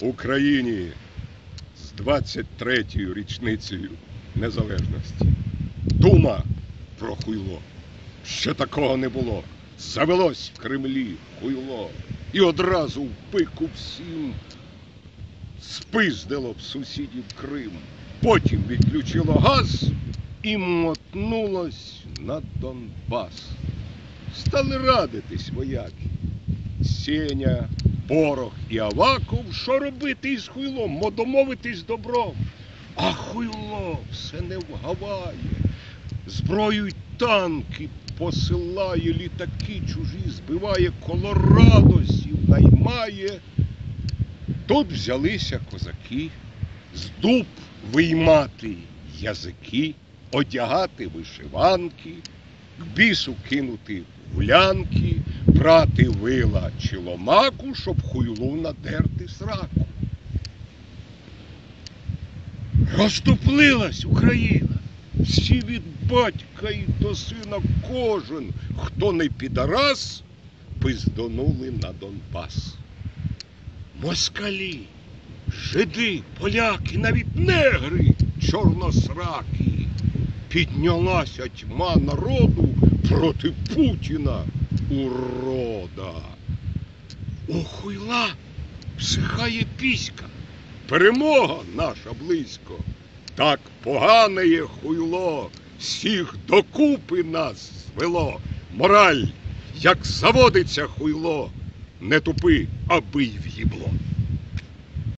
Україні з 23-ю річницею незалежності. Дума про хуйло. Ще такого не було. Завелось в Кремлі хуйло. І одразу в пику всім спиздило в сусідів Крим. Потім відключило газ і мотнулось на Донбас. Стали радитись вояки. Сеня, Порох і Аваков, що робити із хуйлом, мо домовитись добром. А хуйло все не вгаває. Зброю й танки посилає, літаки чужі збиває, колорадосів наймає. Тут взялися козаки, з дуб виймати язики, одягати вишиванки, бісу кинути гулянки, брати вила чи ломаку, щоб хуйлу надерти сраку. Розтоплилась Україна. Всі від батька і до сина кожен, хто не підарас, пизданули на Донбас. Москалі, жиди, поляки, навіть негри, чорносраки. Піднялася тьма народу проти Путіна урода. У хуйла всихає піська, перемога наша близько. Так погане є хуйло, всіх докупи нас звело. Мораль, як заводиться хуйло, не тупи, аби й в'їбло.